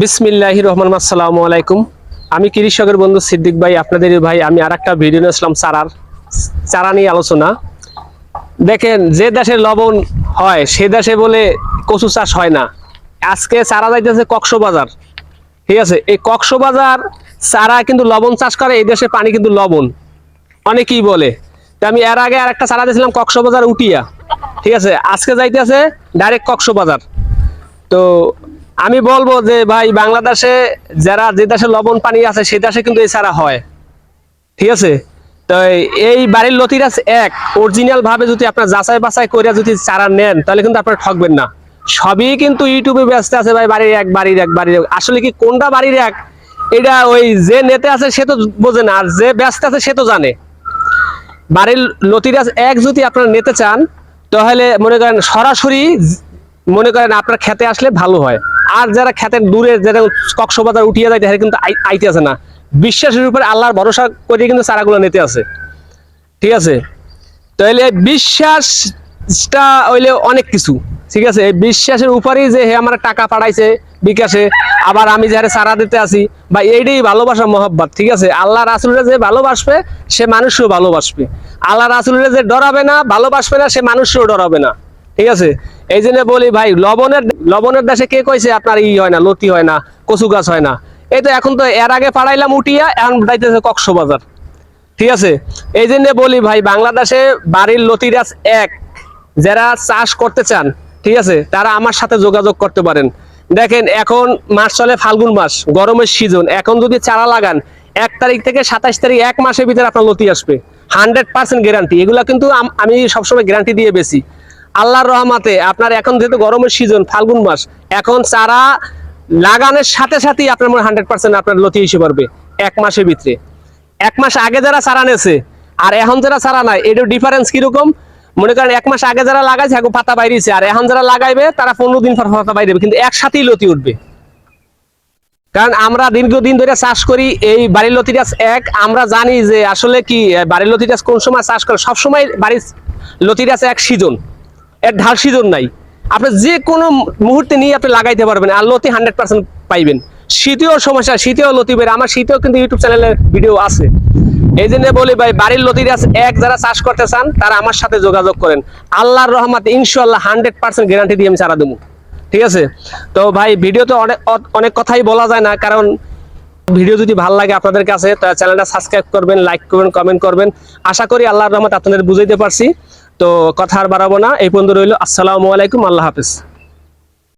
বিসমিল্লাহ রহমান আসসালামু আলাইকুম। আমি কৃষকের বন্ধু সিদ্দিক ভাই, আপনাদের ভাই, আমি আর একটা ভিডিও নিয়ে আসলাম চারার, চারা নিয়ে আলোচনা। দেখেন, যে দেশে লবণ হয়, সে দেশে বলে কচু চাষ হয় না। আজকে চারা যাইতেছে কক্সবাজার। ঠিক আছে? এই কক্সবাজার চারা কিন্তু লবণ চাষ করে, এই দেশে পানি কিন্তু লবণ। অনেকেই বলে। তা আমি এর আগে আর একটা চারা দিয়েছিলাম কক্সবাজার উটিয়া। ঠিক আছে? আজকে যাইতেছে ডাইরেক্ট কক্সবাজার। তো আমি বলব যে ভাই, বাংলাদেশে যারা যে দেশে লবণ পানি আছে সেই দেশে কিন্তু চারা হয়। ঠিক আছে? তো এই বাড়ির লতিরাজ এক। অরিজিনাল ভাবে যদি আপনার যাচাই বাছাই করে যদি চারা নেন, তাহলে কিন্তু আপনারা ঠকবেন না। সবই কিন্তু ইউটিউবে ব্যস্ত আছে ভাই, বাড়ির এক বাড়ির এক, বাড়ির। আসলে কি কোনটা বাড়ির এক? এটা ওই যে নেতে আছে, সে তো বোঝে না। আর যে ব্যস্ত আছে, সে তো জানে। বাড়ির লতিরাজ এক যদি আপনারা নিতে চান, তাহলে মনে করেন সরাসরি, মনে করেন আপনার খেতে আসলে ভালো হয়। আর যারা খেতের দূরে যারা কক্সবাজার উঠিয়ে যায় তারা কিন্তু আই- আইতে আছে না। বিশ্বাসের উপরে আল্লাহর ভরসা করে কিন্তু চারাগুলো নিতে আছে। ঠিক আছে? তাহলে বিশ্বাসটা হইলে অনেক কিছু। ঠিক আছে? এই বিশ্বাসের উপরেই যে হে আমার টাকা পাঠাইছে বিকাশে, আবার আমি যারা সারা দিতে আসি বা এইটাই ভালোবাসা, মহব্বত। ঠিক আছে? আল্লাহ রাসুলের যে ভালোবাসবে, সে মানুষও ভালোবাসবে। আল্লাহ রাসুলের যে ডরাবে না, ভালোবাসবে না, সে মানুষও ডরাবে না। ঠিক আছে? এই জন্য বলি ভাই, লবণের লবণের দেশে কে কইছে আপনার ই হয় না, লতি হয় না, কচু গাছ হয় না। এই তো এখন তো এর আগে পাড়াইলাম উঠিয়া, এখন যাইতেছে কক্সবাজার। ঠিক আছে? এই জন্য বলি ভাই, বাংলাদেশে বাড়ির লতিরাজ এক। যারা চাষ করতে চান, ঠিক আছে, তারা আমার সাথে যোগাযোগ করতে পারেন। দেখেন, এখন মাস চলে ফাল্গুন মাস, গরমের সিজন এখন যদি চারা লাগান, এক তারিখ থেকে সাতাশ তারিখ, এক মাসের ভিতরে আপনার লতি আসবে। হান্ড্রেড পার্সেন্ট গ্যারান্টি এগুলা কিন্তু আমি সবসময় গ্যারান্টি দিয়ে বেশি। আল্লাহর রহমাতে আপনার এখন যেহেতু গরমের সিজন ফাল্গুন মাস, এখন চারা লাগানোর সাথে সাথেই আপনার মনে হান্ড্রেড পার্সেন্ট আপনার লতি এসে পারবে এক মাসের ভিতরে। এক মাস আগে যারা চারা নেছে আর এখন যারা চারা নাই, এটার ডিফারেন্স কীরকম? মনে করেন এক মাস আগে যারা লাগাইছে, এখন পাতা বাইরেছে, আর এখন যারা লাগাইবে, তারা পনেরো দিন পর পাতা বাইরে কিন্তু একসাথেই লতি উঠবে। কারণ আমরা দীর্ঘদিন ধরে চাষ করি, এই বাড়ির লতিরাজ এক। আমরা জানি যে আসলে কি, বাড়ির লতিরাজ কোন সময় চাষ করে? সব সময় বাড়ির লতিরাজ এক সিজন এর ঢাল সিজন নাই। আপনি যে কোনো মুহূর্তে নিয়ে আপনি লাগাইতে পারবেন, আর লতি হান্ড্রেড পার্সেন্ট পাইবেন। শীতেও সমস্যা শীতেও লতি বের আমার শীতেও কিন্তু ইউটিউব চ্যানেলের ভিডিও আছে। এই জন্য বলি ভাই, বাড়ির লতিরাজ এক যারা চাষ করতে চান, তারা আমার সাথে যোগাযোগ করেন। আল্লাহর রহমতে ইনশাল্লাহ হান্ড্রেড পার্সেন্ট গ্যারান্টি দিয়ে আমি চারা দেবো। ঠিক আছে? তো ভাই ভিডিওতে অনেক অনেক কথাই বলা যায় না, কারণ ভিডিও যদি ভালো লাগে আপনাদের কাছে, তো চ্যানেলটা সাবস্ক্রাইব করবেন লাইক করবেন কমেন্ট করবেন। আশা করি আল্লাহর রহমত আপনাদের বুঝাইতে পারছি। তো কথা আর বাড়াবো না। এই পর্যন্ত রইল। আসসালামু আলাইকুম। আল্লাহ হাফিজ।